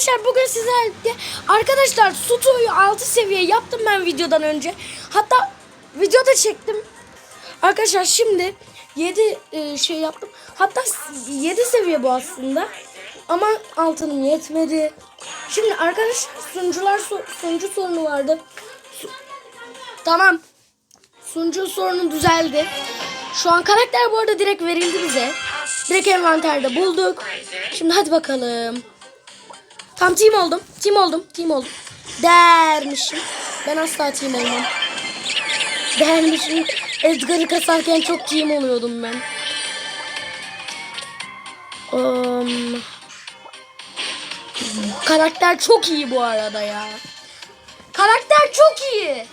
Arkadaşlar bugün sizlerle arkadaşlar Suto'yu 6 seviye yaptım ben videodan önce. Hatta videoda çektim. Arkadaşlar şimdi 7 şey yaptım. Hatta 7 seviye bu aslında. Ama altınım yetmedi. Şimdi arkadaşlar sunucular so- sunucu sorunu vardı. Su- tamam. Sunucu sorunu düzeldi. Şu an karakter bu arada direkt verildi bize. Direkt envanterde bulduk. Şimdi hadi bakalım. Tam team oldum. Team oldum. Team oldum. Dermişim. Ben asla team olmam. Dermişim. Edgar'ı kasarken çok team oluyordum ben. Um, karakter çok iyi bu arada ya. Karakter çok iyi.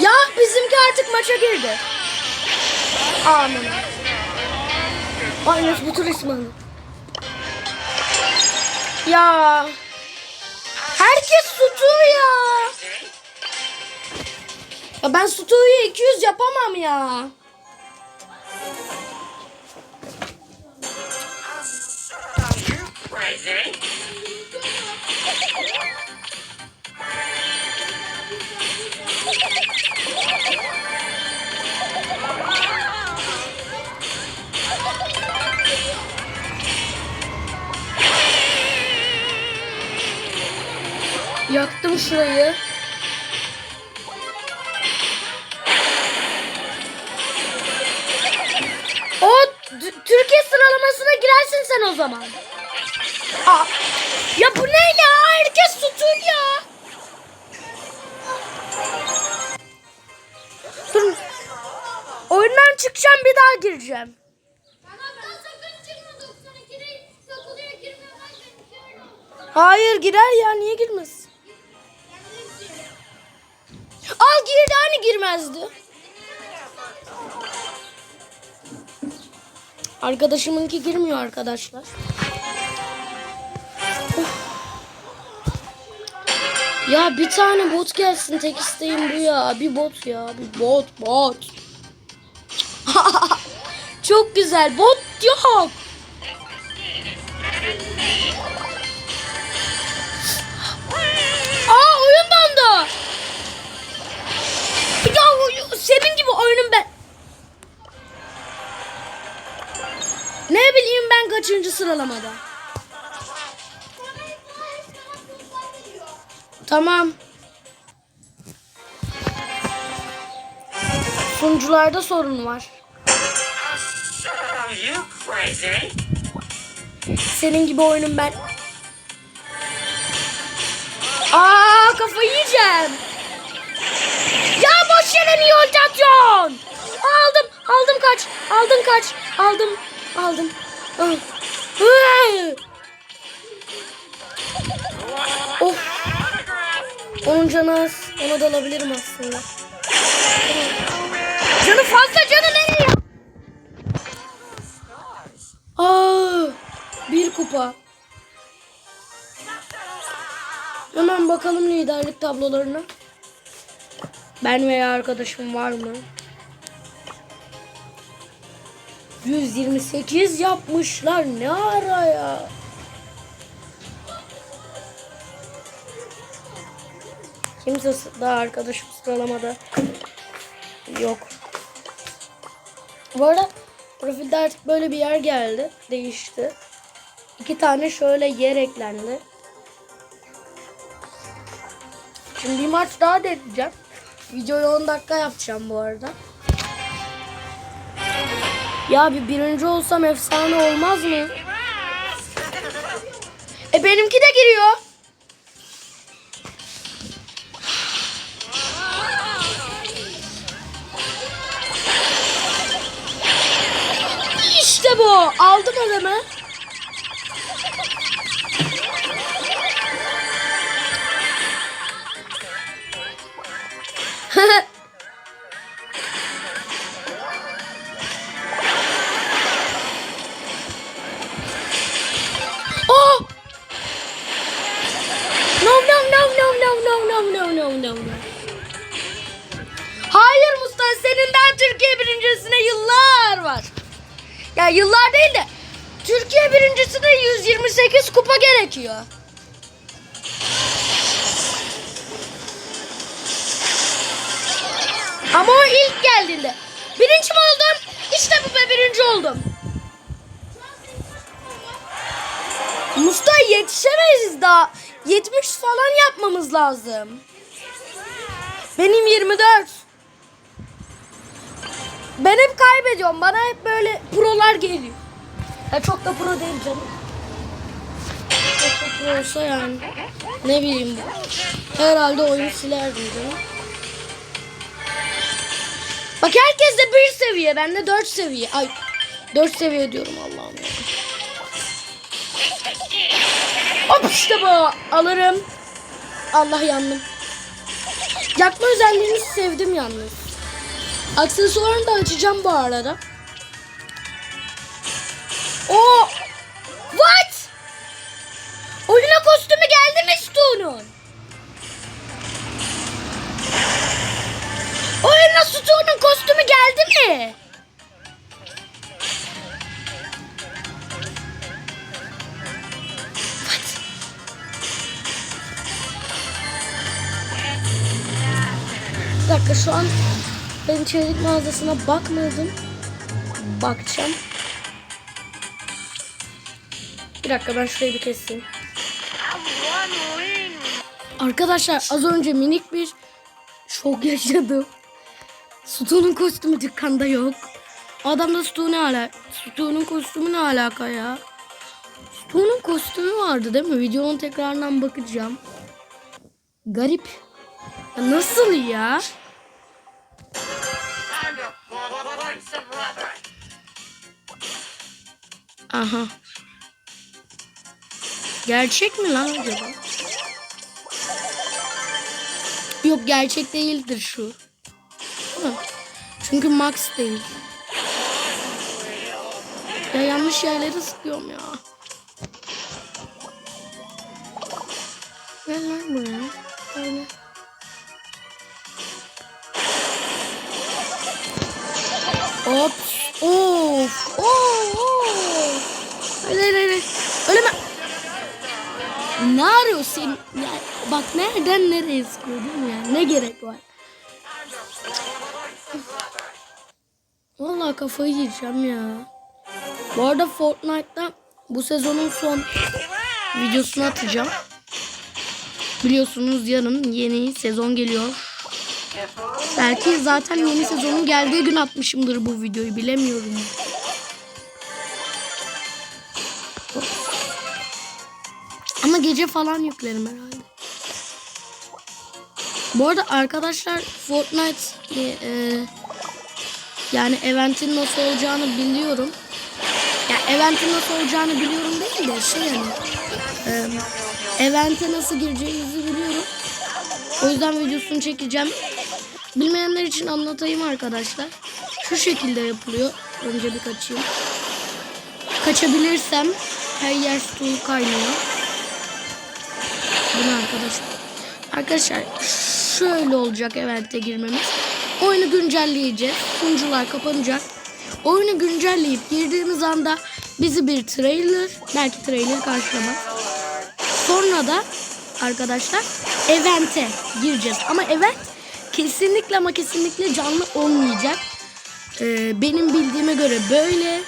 Ya bizimki artık maça girdi. Amin. Ay bu tur ismi. Ya. Herkes Sutu ya. Ya ben Sutu'yu 200 yapamam ya. Crazy. Şurayı. O Türkiye sıralamasına girersin sen o zaman. Aa, ya bu ne ya? Herkes tutul ya. Dur. Oyundan çıkacağım bir daha gireceğim. Kanattan sakın çıkma 92'de takılıyor girmiyor ben geçiyorum. Hayır girer ya niye girmez? Girdi hani girmezdi. Arkadaşımınki girmiyor arkadaşlar. Ya bir tane bot gelsin tek isteğim bu ya. Bir bot ya. Bir bot bot. Çok güzel. Bot yok. Senin gibi oyunum ben. Ne bileyim ben kaçıncı sıralamada. Tamam. Sunucularda sorun var. Senin gibi oyunum ben. Aa kafayı yiyeceğim. Aldım, aldım kaç, aldım kaç, aldım, aldım. Hı. Of. Onun canı az. Ona da alabilirim aslında. Canı fazla canı nereye? Aa, bir kupa. Hemen bakalım liderlik tablolarına. Ben veya arkadaşım var mı? 128 yapmışlar. Ne ara ya? Kimse daha arkadaşım sıralamada yok. Bu arada profilde artık böyle bir yer geldi. Değişti. İki tane şöyle yer eklendi. Şimdi bir maç daha deneyeceğim. Videoyu 10 dakika yapacağım bu arada. Ya bir birinci olsam efsane olmaz mı? E benimki de giriyor. İşte bu. Aldım adamı. Senin Türkiye birincisine yıllar var. Ya yıllar değil de Türkiye birincisine 128 kupa gerekiyor. Ama o ilk geldiğinde. Birinci mi oldum? İşte bu be birinci oldum. Mustafa yetişemeyiz daha. 70 falan yapmamız lazım. Benim 24. Ben hep kaybediyorum. Bana hep böyle prolar geliyor. Ya çok da pro değil canım. Çok da pro olsa yani. Ne bileyim. Herhalde oyunu silerdim canım. Bak herkes de bir seviye. Ben de 4 seviye. Ay 4 seviye diyorum Allah'ım. Hop işte bu. Alırım. Allah yandım. Yakma özelliğini sevdim yalnız. Aksesuarını da açacağım bu arada. O What? Oyuna kostümü geldi mi Stu'nun? Oyuna Stu'nun kostümü geldi mi? Bir dakika şu an ben çeyrek mağazasına bakmadım. Bakacağım. Bir dakika ben şurayı bir keseyim. Arkadaşlar az önce minik bir şok yaşadım. Stu'nun kostümü dükkanda yok. Adamda Stu ne ala? Stu'nun kostümü ne alaka ya? Stu'nun kostümü vardı değil mi? Videonun tekrarından bakacağım. Garip. Ya nasıl ya? Aha. Gerçek mi lan acaba? Yok gerçek değildir şu. Çünkü Max değil. Ya yanlış yerlere sıkıyorum ya. Gel lan buraya. Böyle. Hop. Of. Of. Öyle öyle. Öleme. Ne arıyorsun? Ya, bak nereden nereye sıkıyordun ya? Ne gerek var? Vallahi kafayı yiyeceğim ya. Bu arada Fortnite'da bu sezonun son videosunu atacağım. Biliyorsunuz yarın yeni sezon geliyor. Belki zaten yeni sezonun geldiği gün atmışımdır bu videoyu bilemiyorum. Ama gece falan yüklerim herhalde. Bu arada arkadaşlar Fortnite e, e, yani eventin nasıl olacağını biliyorum. Ya eventin nasıl olacağını biliyorum değil de şey yani e, evente nasıl gireceğimizi biliyorum. O yüzden videosunu çekeceğim. Bilmeyenler için anlatayım arkadaşlar. Şu şekilde yapılıyor. Önce bir kaçayım. Kaçabilirsem her yer su kaynıyor. Bu ne arkadaşlar? Arkadaşlar şöyle olacak evente girmemiz. Oyunu güncelleyeceğiz. Sunucular kapanacak. Oyunu güncelleyip girdiğimiz anda bizi bir trailer, belki trailer karşılamaz. Sonra da arkadaşlar evente gireceğiz. Ama event kesinlikle ama kesinlikle canlı olmayacak. Ee, benim bildiğime göre böyle.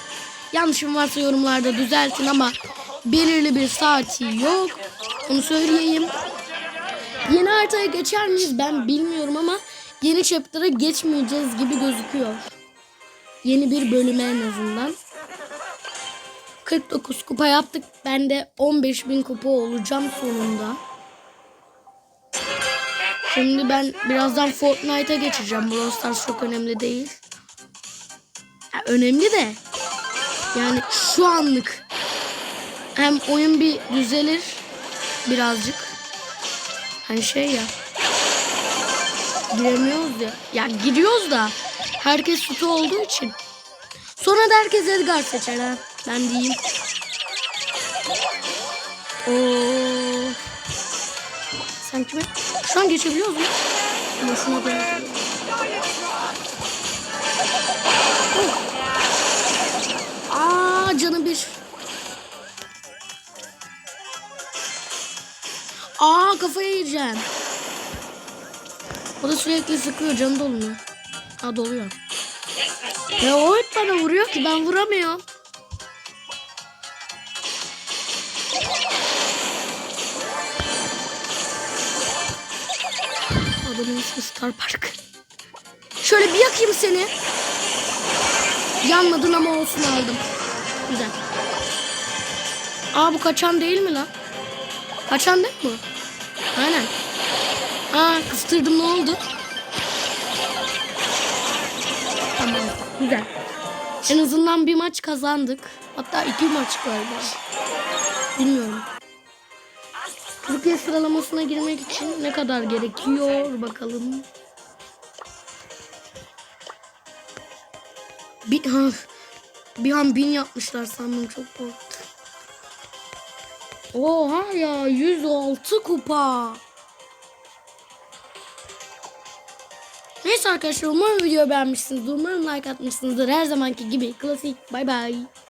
Yanlışım varsa yorumlarda düzeltin ama belirli bir saati yok. Onu söyleyeyim. Yeni haritaya geçer miyiz ben bilmiyorum ama yeni chapter'a geçmeyeceğiz gibi gözüküyor. Yeni bir bölüme en azından. 49 kupa yaptık. Ben de 15.000 kupa olacağım sonunda. Şimdi ben birazdan Fortnite'a geçeceğim. Brawl Stars çok önemli değil. Ya, önemli de. Yani şu anlık. Hem oyun bir düzelir. Birazcık. Hani şey ya. Giremiyoruz ya. Ya giriyoruz da. Herkes sütü olduğu için. Sonra da herkes Edgar seçer ha. Ben diyeyim. Oo. Sen kime? Şu an geçebiliyor musun? Ama da canı bir. Aa kafaya yiyeceğim. O da sürekli sıkıyor canı dolmuyor. Ha doluyor. Ya o hep bana vuruyor ki ben vuramıyorum. Adamın ismi Star Park. Şöyle bir yakayım seni. Yanmadın ama olsun aldım. Güzel. Aa bu kaçan değil mi lan? Mi bu? Aynen. Aa kıstırdım ne oldu? Tamam güzel. En azından bir maç kazandık. Hatta iki maç galiba. Bilmiyorum. Türkiye sıralamasına girmek için ne kadar gerekiyor bakalım. Bir, ha, bir an bin yapmışlar sandım çok korktum. Oha ya 106 kupa. Neyse arkadaşlar umarım video beğenmişsinizdir. Umarım like atmışsınızdır. Her zamanki gibi klasik. Bay bay.